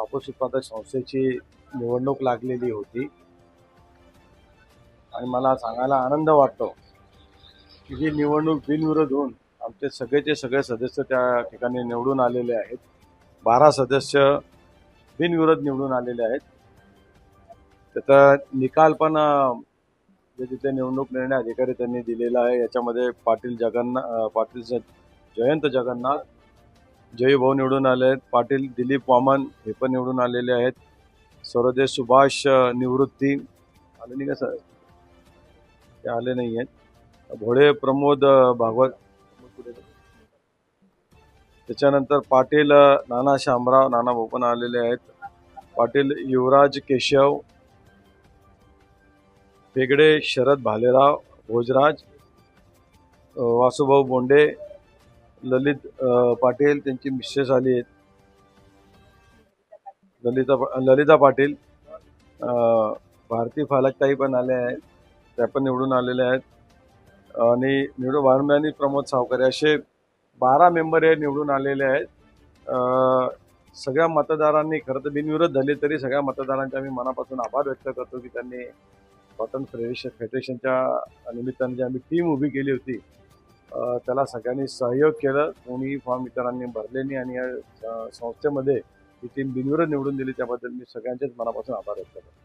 कापूस उत्पादक संस्थेची निवडणूक लागलेली होती. आणि मला सांगायला आनंद वाटतो की ही निवडणूक बिनविरोध होऊन आमचे सगळेचे सगळे सदस्य त्या ठिकाणी निवडून आलेले आहेत. बारा सदस्य बिनविरोध निवडून आलेले आहेत. त्याचा निकाल पण जे तिथे निवडणूक निर्णय अधिकारी त्यांनी दिलेला आहे. याच्यामध्ये पाटील जगन्नाथ पाटील जयंत जगन्नाथ जय भाऊ निवडून आले आहेत पाटील दिलीप वामन हे पण निवडून आलेले आहेत. स्वरदे सुभाष निवृत्ती. आले नाही का सर? ते आले नाही आहेत. भोळे प्रमोद भागवत. त्याच्यानंतर पाटील नाना शामराव नाना भाऊ पण आलेले आहेत. पाटील युवराज केशव. पेगडे शरद भालेराव भोजराज वासुभाऊ बोंडे ललित पाटील त्यांची मिसेस आली आहेत. ललिता पा- ललिता पाटील भारती फालकताई पण आल्या आहेत. त्या पण निवडून आलेल्या आहेत. आणि निवडून वारंबे आणि प्रमोद सावकर असे बारा मेंबर हे निवडून आलेले आहेत. सगळ्या मतदारांनी खरं तर बिनविरोध झाले तरी सगळ्या मतदारांचे आम्ही मनापासून आभार व्यक्त करतो की त्यांनी कॉटन फेडरेशन फेडरेशनच्या निमित्ताने जी आम्ही टीम उभी केली होती त्याला सगळ्यांनी सहयोग केलं. कोणीही फॉर्म इतरांनी भरले नाही आणि या संस्थेमध्ये ही टीम बिनविरोध निवडून दिली त्याबद्दल मी सगळ्यांचेच मनापासून आभार व्यक्त करतो.